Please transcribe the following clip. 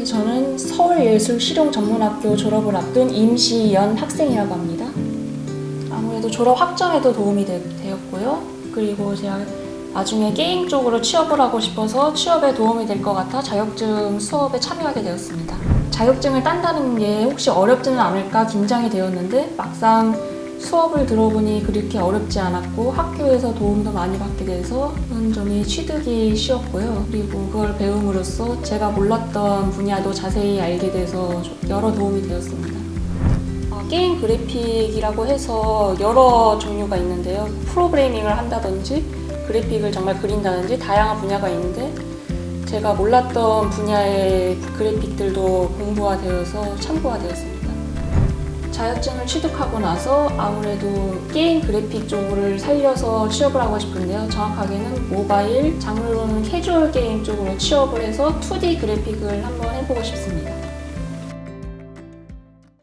네, 저는 서울예술실용전문학교 졸업을 앞둔 임시연 학생이라고 합니다. 아무래도 졸업 학점에도 도움이 되, 었고요 그리고 제가 나중에 게임 쪽으로 취업을 하고 싶어서 취업에 도움이 될 것 같아 자격증 수업에 참여하게 되었습니다. 자격증을 딴다는 게 혹시 어렵지는 않을까 긴장이 되었는데 막상 수업을 들어보니 그렇게 어렵지 않았고 학교에서 도움도 많이 받게 돼서 그런 점이 취득이 쉬웠고요. 그리고 그걸 배움으로써 제가 몰랐던 분야도 자세히 알게 돼서 좀 여러 도움이 되었습니다. 어, 게임 그래픽이라고 해서 여러 종류가 있는데요. 프로그래밍을 한다든지 그래픽을 정말 그린다든지 다양한 분야가 있는데 제가 몰랐던 분야의 그래픽들도 공부가 되어서 참고가 되었습니다. 자격증을 취득하고 나서 아무래도 게임 그래픽 쪽을 살려서 취업을 하고 싶은데요. 정확하게는 모바일, 장르로는 캐주얼 게임 쪽으로 취업을 해서 2D 그래픽을 한번 해보고 싶습니다.